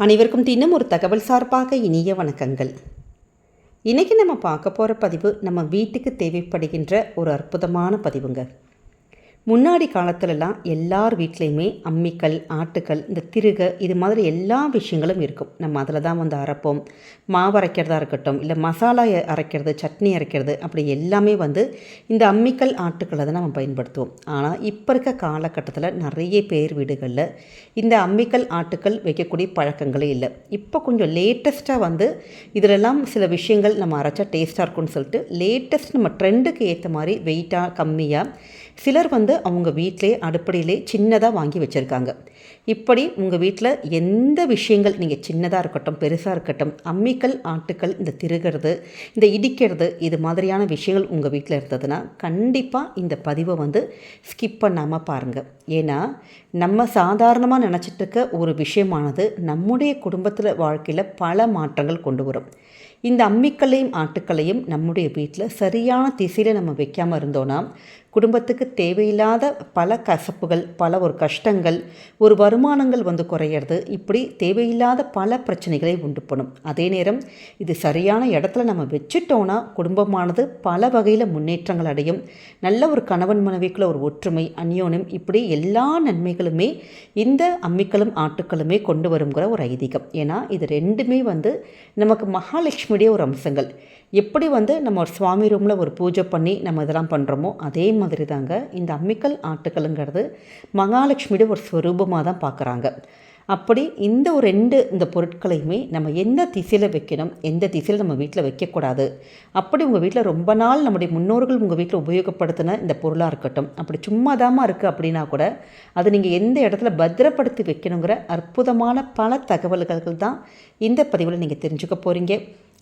அனைவருக்கும் தினம் ஒரு தகவல் சார்பாக இனிய வணக்கங்கள். இன்றைக்கி நம்ம பார்க்க போகிற பதிவு நம்ம வீட்டுக்கு தேவைப்படுகின்ற ஒரு அற்புதமான பதிவுங்க. முன்னாடி காலத்துலலாம் எல்லார் வீட்லேயுமே அம்மிக்கல் ஆட்டுக்கல் இந்த திருகை இது மாதிரி எல்லா விஷயங்களும் இருக்கும். நம்ம அதில் தான் வந்து அரைப்போம். மாவு அரைக்கிறதா இருக்கட்டும் இல்லை மசாலா அரைக்கிறது சட்னி அரைக்கிறது அப்படி எல்லாமே வந்து இந்த அம்மிக்கல் ஆட்டுக்களை தான் நம்ம பயன்படுத்துவோம். ஆனால் இப்போ இருக்க காலகட்டத்தில் நிறைய பேர் வீடுகளில் இந்த அம்மிக்கல் ஆட்டுக்கல் வைக்கக்கூடிய பழக்கங்களே இல்லை. இப்போ கொஞ்சம் லேட்டஸ்ட்டாக வந்து இதிலெல்லாம் சில விஷயங்கள் நம்ம அரைச்சா டேஸ்ட்டாக இருக்கும்னு சொல்லிட்டு லேட்டஸ்ட் நம்ம ட்ரெண்டுக்கு ஏற்ற மாதிரி வெயிட்டாக கம்மியாக சிலர் வந்து அவங்க வீட்டிலே அடுப்படியிலே சின்னதாக வாங்கி வச்சுருக்காங்க. இப்படி உங்கள் வீட்டில் எந்த விஷயங்கள் நீங்கள் சின்னதாக இருக்கட்டும் பெருசாக இருக்கட்டும் அம்மிக்கல் ஆட்டுக்கள் இந்த திருகிறது இந்த இடிக்கிறது இது மாதிரியான விஷயங்கள் உங்கள் வீட்டில் இருந்ததுன்னா கண்டிப்பாக இந்த பதிவை வந்து ஸ்கிப் பண்ணாமல் பாருங்கள் ஏன்னா நம்ம சாதாரணமாக நினச்சிட்டு இருக்க ஒரு விஷயமானது நம்முடைய குடும்பத்தில் வாழ்க்கையில் பல மாற்றங்கள் கொண்டு வரும். இந்த அம்மிக்கல்லையும் ஆட்டுக்கல்லையும் நம்முடைய வீட்டில் சரியான திசையில் நம்ம வைக்காமல் இருந்தோன்னா குடும்பத்துக்கு தேவையில்லாத பல கசப்புகள் பல ஒரு கஷ்டங்கள் ஒரு வருமானங்கள் வந்து குறையிறது. இப்படி தேவையில்லாத பல பிரச்சனைகளை உண்டு பண்ணும். அதே நேரம் இது சரியான இடத்துல நம்ம வச்சுட்டோன்னா குடும்பமானது பல வகையில் முன்னேற்றங்கள் அடையும். நல்ல ஒரு கணவன் மனைவிக்குள்ள ஒரு ஒற்றுமை அந்யோன்யம் இப்படி எல்லா நன்மைகளுமே இந்த அம்மிக்களும் ஆட்டுக்களுமே கொண்டு வருங்கிற ஒரு ஐதீகம். ஏன்னா இது ரெண்டுமே வந்து நமக்கு மகாலட்சுமியுடைய ஒரு அம்சங்கள். எப்படி வந்து நம்ம ஒரு சுவாமி ரூமில் ஒரு பூஜை பண்ணி நம்ம இதெல்லாம் பண்ணுறோமோ அதே மாதிரி தாங்க இந்த அம்மிக்கல் ஆட்டுக்கல்லுங்கிறது மகாலட்சுமியோட ஒரு ஸ்வரூபமாக தான் பார்க்குறாங்க அப்படி இந்த ஒரு ரெண்டு இந்த பொருட்களையுமே நம்ம எந்த திசையில் வைக்கணும் எந்த திசையில் நம்ம வீட்டில் வைக்கக்கூடாது அப்படி உங்கள் வீட்டில் ரொம்ப நாள் நம்முடைய முன்னோர்கள் உங்கள் வீட்டில் உபயோகப்படுத்தின இந்த பொருளாக இருக்கட்டும் அப்படி சும்மாதாமல் இருக்குது அப்படின்னா கூட அது நீங்கள் எந்த இடத்துல பத்திரப்படுத்தி வைக்கணுங்கிற அற்புதமான பல தகவல்கள் தான் இந்த பதிவில் நீங்கள் தெரிஞ்சுக்க போகிறீங்க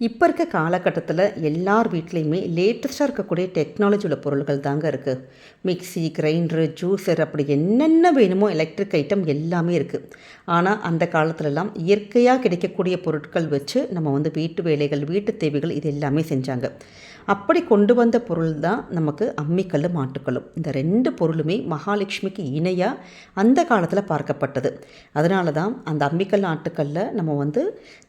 இப்போ இருக்க காலகட்டத்தில் எல்லார் வீட்லேயுமே லேட்டஸ்ட்டாக இருக்கக்கூடிய டெக்னாலஜி உள்ள பொருள்கள் தாங்க இருக்குது மிக்ஸி கிரைண்டரு ஜூஸர் அப்படி என்னென்ன வேணுமோ எலக்ட்ரிக் ஐட்டம் எல்லாமே இருக்குது ஆனால் அந்த காலத்துலலாம் இயற்கையாக கிடைக்கக்கூடிய பொருட்கள் வச்சு நம்ம வந்து வீட்டு வேலைகள் வீட்டு தேவைகள் இது எல்லாமே செஞ்சாங்க. அப்படி கொண்டு வந்த பொருள் தான் நமக்கு அம்மிக்கல் மாட்டுக்கல்லும் இந்த ரெண்டு பொருளுமே மகாலட்சுமிக்கு இணையாக அந்த காலத்தில் பார்க்கப்பட்டது. அதனால தான் அந்த அம்மிக்கல் ஆட்டுக்கல்ல நம்ம வந்து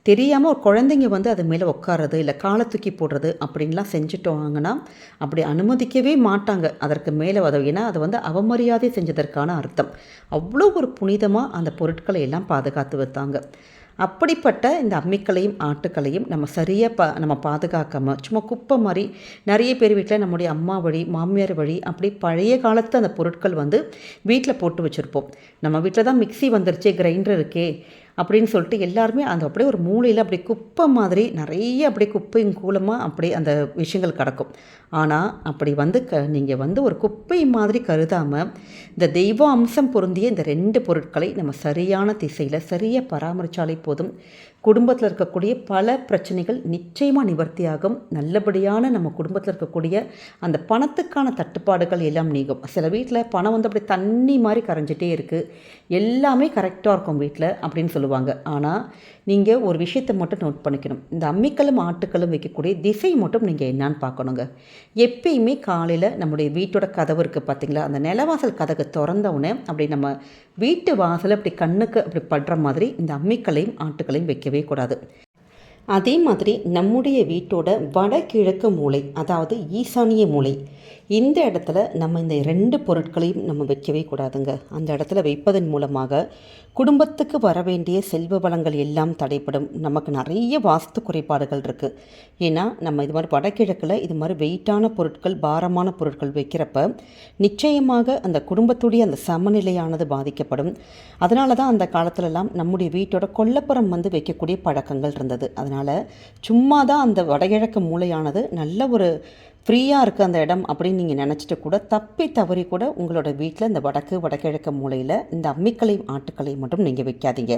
தெரியாமல் ஒரு குழந்தைங்க வந்து அது மேலே உட்காறது இல்லை காலை தூக்கி போடுறது அப்படின்லாம் செஞ்சுட்டோங்கன்னா அப்படி அனுமதிக்கவே மாட்டாங்க. அதற்கு மேலே அதை ஏன்னா அது வந்து அவமரியாதை செஞ்சதற்கான அர்த்தம். அவ்வளோ ஒரு புனிதமாக அந்த பொருட்களை எல்லாம் பாதுகாத்து வைத்தாங்க. அப்படிப்பட்ட இந்த அம்மிக்களையும் ஆட்டுக்களையும் நம்ம சரியாக பா நம்ம பாதுகாக்காமல் சும்மா குப்பை மாதிரி நிறைய பேர் வீட்டில் நம்முடைய அம்மா வழி மாமியார் வழி அப்படி பழைய காலத்து அந்த பொருட்கள் வந்து வீட்டில் போட்டு வச்சுருப்போம். நம்ம வீட்டில் தான் மிக்ஸி வந்துருச்சு கிரைண்டர் இருக்கே. அப்படின்னு சொல்லிட்டு எல்லாருமே அந்த அப்படியே ஒரு மூலையில் அப்படி குப்பை மாதிரி நிறைய அப்படியே குப்பையும் கூலமாக அப்படியே அந்த விஷயங்கள் கிடக்கும். ஆனால் அப்படி வந்து க நீங்கள் வந்து ஒரு குப்பை மாதிரி கருதாமல் இந்த தெய்வ அம்சம் பொருந்திய இந்த ரெண்டு பொருட்களை நம்ம சரியான திசையில் சரியாக பராமரித்தாலே போதும். குடும்பத்தில் இருக்கக்கூடிய பல பிரச்சனைகள் நிச்சயமாக நிவர்த்தியாகும். நல்லபடியான நம்ம குடும்பத்தில் இருக்கக்கூடிய அந்த பணத்துக்கான தட்டுப்பாடுகள் எல்லாம் நீங்கும். சில வீட்டில் பணம் வந்து அப்படி தண்ணி மாதிரி கரைஞ்சிட்டே இருக்குது எல்லாமே கரெக்டாக இருக்கும் வீட்டில் அப்படின்னு சொல்லுவாங்க. ஆனால் நீங்கள் ஒரு விஷயத்தை மட்டும் நோட் பண்ணிக்கணும். இந்த அம்மிக்கலும் ஆட்டுக்களும் வைக்கக்கூடிய திசை மட்டும் நீங்கள் என்னான்னு பார்க்கணுங்க. எப்பயுமே காலையில் நம்முடைய வீட்டோட கதவு இருக்குது பார்த்தீங்களா அந்த நிலவாசல் கதவை திறந்தவுடனே அப்படி நம்ம வீட்டு வாசல் அப்படி கண்ணுக்கு அப்படி படுற மாதிரி இந்த அம்மிக்கலையும் ஆட்டுக்களையும் வைக்கவே கூடாது. அதே மாதிரி நம்முடைய வீட்டோட வடகிழக்கு மூலை அதாவது ஈசானிய மூலை இந்த இடத்துல நம்ம இந்த ரெண்டு பொருட்களையும் நம்ம வைக்கவே கூடாதுங்க. அந்த இடத்துல வைப்பதன் மூலமாக குடும்பத்துக்கு வர வேண்டிய செல்வ வளங்கள் எல்லாம் தடைப்படும் நமக்கு நிறைய வாஸ்து குறைபாடுகள் இருக்குது ஏன்னா நம்ம இது மாதிரி வடகிழக்கில் இது மாதிரி வெயிட்டான பொருட்கள் பாரமான பொருட்கள் வைக்கிறப்ப நிச்சயமாக அந்த குடும்பத்துடைய அந்த சமநிலையானது பாதிக்கப்படும். அதனால தான் அந்த காலத்துலலாம் நம்முடைய வீட்டோட கொல்லப்புறம் வந்து வைக்கக்கூடிய பழக்கங்கள் இருந்தது. அதனால் சும்மா தான் அந்த வடகிழக்கு மூலையானது நல்ல ஒரு ஃப்ரீயாக இருக்குது அந்த இடம் அப்படின்னு நீங்கள் நினச்சிட்டு கூட தப்பி தவறி கூட உங்களோட வீட்டில் இந்த வடக்கு வடகிழக்கு மூலையில் இந்த அம்மிக்களையும் ஆட்டுக்களையும் மட்டும் நீங்கள் வைக்காதீங்க.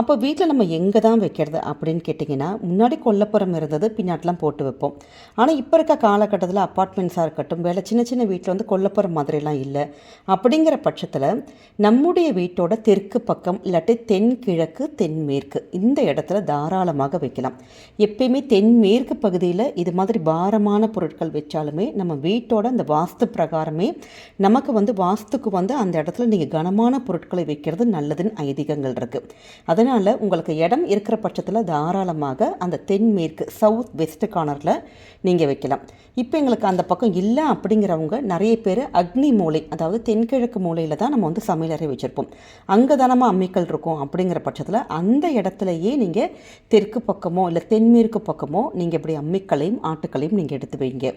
அப்போ வீட்டில் நம்ம எங்கே தான் வைக்கிறது அப்படின்னு கேட்டிங்கன்னா முன்னாடி கொல்லப்புறம் இருந்தது பின்னாடிலாம் போட்டு வைப்போம். ஆனால் இப்போ இருக்க காலகட்டத்தில் அப்பார்ட்மெண்ட்ஸாக இருக்கட்டும் வேலை சின்ன சின்ன வீட்டில் வந்து கொல்லப்புறம் மாதிரிலாம் இல்லை. அப்படிங்கிற பட்சத்தில் நம்முடைய வீட்டோட தெற்கு பக்கம் இல்லாட்டி தென்கிழக்கு தென்மேற்கு இந்த இடத்துல தாராளமாக வைக்கலாம். எப்பயுமே தென்மேற்கு பகுதியில் இது மாதிரி பாரமான பொருட்கள் வச்சாலுமே நம்ம வீட்டோட அந்த வாஸ்து பிரகாரமே நமக்கு வந்து வாஸ்துக்கு வந்து அந்த இடத்துல நீங்கள் கனமான பொருட்களை வைக்கிறது நல்லதுன்னு ஐதீகங்கள் இருக்குது அதனால் உங்களுக்கு இடம் இருக்கிற பட்சத்தில் தாராளமாக அந்த தென்மேற்கு சவுத் வெஸ்ட் கார்னரில் நீங்கள் வைக்கலாம். இப்போ எங்களுக்கு அந்த பக்கம் இல்லை அப்படிங்கிறவங்க நிறைய பேர் அக்னி மூலை அதாவது தென்கிழக்கு மூலையில் தான் நம்ம வந்து சமையலறை வச்சுருப்போம். அங்கே தானமாக அம்மிக்கல் இருக்கும் அப்படிங்கிற பட்சத்தில் அந்த இடத்துலையே நீங்கள் தெற்கு பக்கமோ இல்லை தென்மேற்கு பக்கமோ நீங்கள் இப்படி அம்மிக்களையும் ஆட்டுக்களையும் நீங்கள் எடுத்து வைங்க.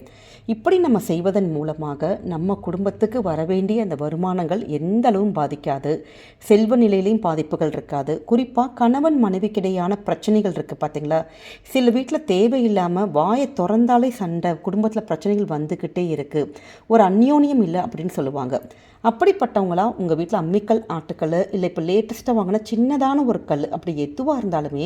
இப்படி நம்ம செய்வதன் மூலமாக நம்ம குடும்பத்துக்கு வர வேண்டிய அந்த வருமானங்கள் எந்த அளவும் பாதிக்காது. செல்வ நிலையிலையும் பாதிப்புகள் இருக்காது. குறிப்பாக கணவன் மனைவிக்கிடையான பிரச்சனைகள் இருக்குது பார்த்தீங்களா சில வீட்டில் தேவையில்லாமல் வாயை திறந்தாலே சண்டை குடும்பத்தில் பிரச்சனைகள் வந்துக்கிட்டே இருக்குது ஒரு அந்யோன்யம் இல்லை அப்படின்னு சொல்லுவாங்க. அப்படிப்பட்டவங்களா உங்கள் வீட்டில் அம்மிக்கல் ஆட்டுக்கல் இல்லை இப்போ லேட்டஸ்ட்டாக வாங்கின சின்னதான ஒரு கல் அப்படி எதுவாக இருந்தாலுமே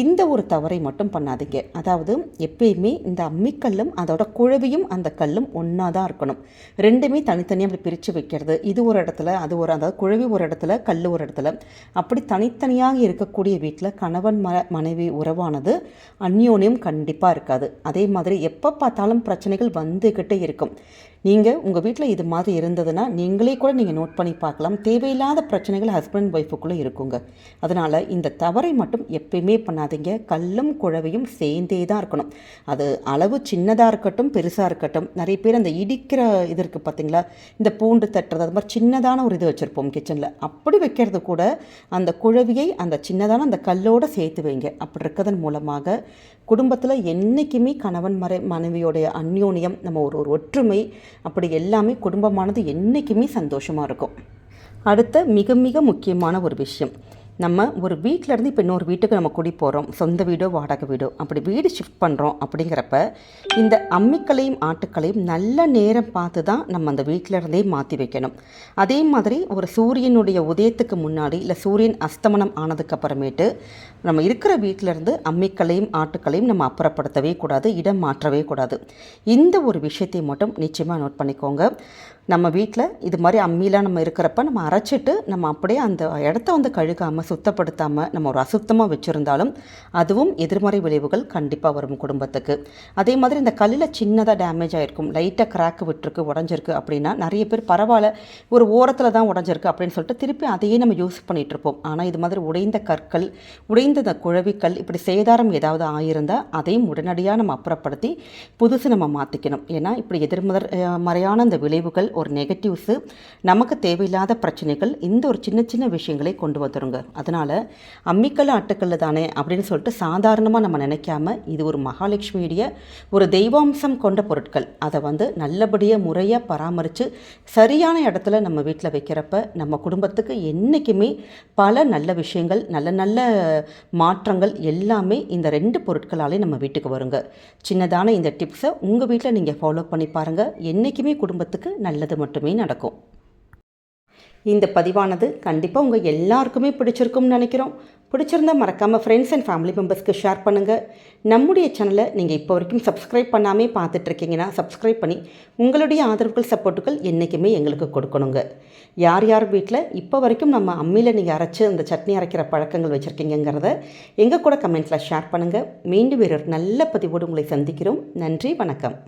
இந்த ஒரு தவறை மட்டும் பண்ணாதீங்க. அதாவது எப்பயுமே இந்த அம்மிக்கல்லும் அதோட குழவியும் அந்த கல்லும் ஒன்றா தான் இருக்கணும். ரெண்டுமே தனித்தனியாக அப்படி பிரித்து வைக்கிறது. இது ஒரு இடத்துல அது ஒரு அதாவது குழவி ஒரு இடத்துல கல் ஒரு இடத்துல. அப்படி தனித்தனியாக இருக்கக்கூடிய வீட்டில் கணவன் ம மனைவி உறவானது அந்யோன்யம் கண்டிப்பாக இருக்காது. அதே மாதிரி எப்போ பார்த்தாலும் பிரச்சனைகள் வந்துக்கிட்டே இருக்கும். நீங்கள் உங்கள் வீட்டில் இது மாதிரி இருந்ததுன்னா நீங்களே கூட நீங்கள் நோட் பண்ணி பார்க்கலாம். தேவையில்லாத பிரச்சனைகள் ஹஸ்பண்ட் ஒய்ஃபுக்குள்ளே இருக்குங்க. அதனால் இந்த தவறை மட்டும் எப்பயுமே பண்ணாதீங்க. கல்லும் குழவையும் சேர்ந்தே தான் இருக்கணும். அது அளவு சின்னதாக இருக்கட்டும் பெருசாக இருக்கட்டும். நிறைய பேர் அந்த இடிக்கிற இது இருக்குது பார்த்தீங்களா இந்த பூண்டு தட்டுறது அது மாதிரி சின்னதான ஒரு இது வச்சுருப்போம் கிச்சனில் அப்படி வைக்கிறது கூட அந்த குழவியை அந்த சின்னதான அந்த கல்லோடு சேர்த்து வைங்க. அப்படி இருக்கிறதன் மூலமாக குடும்பத்தில் என்றைக்குமே கணவன் மறை மனைவியோடைய அந்யோன்யம் நம்ம ஒரு ஒரு ஒற்றுமை அப்படி எல்லாமே குடும்பமானது என்றைக்குமே சந்தோஷமாக இருக்கும். அடுத்த மிக மிக முக்கியமான ஒரு விஷயம். நம்ம ஒரு வீட்டிலேருந்து இப்போ இன்னொரு வீட்டுக்கு நம்ம குடி போகிறோம் சொந்த வீடோ வாடகை வீடோ. அப்படி வீடு ஷிஃப்ட் பண்ணுறோம் அப்படிங்கிறப்ப இந்த அம்மிக்களையும் ஆட்டுக்களையும் நல்ல நேரம் பார்த்து தான் நம்ம அந்த வீட்டிலேருந்தே மாற்றி வைக்கணும். அதே மாதிரி ஒரு சூரியனுடைய உதயத்துக்கு முன்னாடி இல்லை சூரியன் அஸ்தமனம் ஆனதுக்கப்புறமேட்டு நம்ம இருக்கிற வீட்டிலேருந்து அம்மிக்களையும் ஆட்டுக்களையும் நம்ம அப்புறப்படுத்தவே கூடாது இடம் மாற்றவே கூடாது. இந்த ஒரு விஷயத்தை மட்டும் நிச்சயமாக நோட் பண்ணிக்கோங்க. நம்ம வீட்டில் இது மாதிரி அம்மிலாம் நம்ம இருக்கிறப்ப நம்ம அரைச்சிட்டு நம்ம அப்படியே அந்த இடத்த வந்து கழுகாமல் சுத்தப்படுத்தாமல் நம்ம ஒரு அசுத்தமாக வச்சுருந்தாலும் அதுவும் எதிர்மறை விளைவுகள் கண்டிப்பாக வரும் குடும்பத்துக்கு. அதே மாதிரி இந்த கல்லில் சின்னதாக டேமேஜ் ஆகிருக்கும் லைட்டாக கிராக் விட்டுருக்கு உடஞ்சிருக்கு அப்படின்னா நிறைய பேர் பரவாயில்ல ஒரு ஓரத்தில் தான் உடஞ்சிருக்கு அப்படின்னு சொல்லிட்டு திருப்பி அதையே நம்ம யூஸ் பண்ணிகிட்ருப்போம் ஆனால் இது மாதிரி உடைந்த கற்கள் உடைந்த இந்த குழவிக்கல் இப்படி சேதாரம் ஏதாவது ஆயிருந்தால் அதையும் உடனடியாக நம்ம அப்புறப்படுத்தி புதுசு நம்ம மாற்றிக்கணும் ஏன்னா இப்படி எதிர்மறை மறையான இந்த விளைவுகள் ஒரு நெகட்டிவ்ஸு நமக்கு தேவையில்லாத பிரச்சனைகள் இந்த ஒரு சின்ன சின்ன விஷயங்களை கொண்டு வந்துருங்க. அதனால் அம்மிக்கல் ஆட்டுக்கல் தானே அப்படின்னு சொல்லிட்டு சாதாரணமாக நம்ம நினைக்காம இது ஒரு மகாலட்சுமியுடைய ஒரு தெய்வாம்சம் கொண்ட பொருட்கள். அதை வந்து நல்லபடியாக முறையாக பராமரித்து சரியான இடத்துல நம்ம வீட்டில் வைக்கிறப்ப நம்ம குடும்பத்துக்கு என்றைக்குமே பல நல்ல விஷயங்கள் நல்ல நல்ல மாற்றங்கள் எல்லாமே இந்த ரெண்டு பொருட்களாலே நம்ம வீட்டுக்கு வருங்க. சின்னதான இந்த டிப்ஸை உங்கள் வீட்டில் நீங்கள் ஃபாலோ பண்ணி பாருங்கள் என்றைக்குமே குடும்பத்துக்கு நல்லது. நல்லது மட்டுமே நடக்கும். இந்த பதிவானது கண்டிப்பாக உங்கள் எல்லாருக்குமே பிடிச்சிருக்கும்னு நினைக்கிறோம். பிடிச்சிருந்தா மறக்காமல் ஃப்ரெண்ட்ஸ் அண்ட் ஃபேமிலி மெம்பர்ஸ்க்கு ஷேர் பண்ணுங்கள் நம்முடைய சேனலை நீங்கள் இப்போ வரைக்கும் சப்ஸ்கிரைப் பண்ணாமே பார்த்துட்ருக்கீங்கன்னா சப்ஸ்கிரைப் பண்ணி உங்களுடைய ஆதரவுகள் சப்போர்ட்டுகள் என்றைக்குமே எங்களுக்கு கொடுக்கணுங்க. யார் யார் வீட்டில் இப்போ வரைக்கும் நம்ம அம்மியில் நீங்கள் அரைச்சி அந்த சட்னி அரைக்கிற பழக்கங்கள் வச்சுருக்கீங்கிறத எங்கள் கூட கமெண்ட்ஸில் ஷேர் பண்ணுங்கள் மீண்டும் வீரர் நல்ல பதிவோடு உங்களை சந்திக்கிறோம். நன்றி வணக்கம்.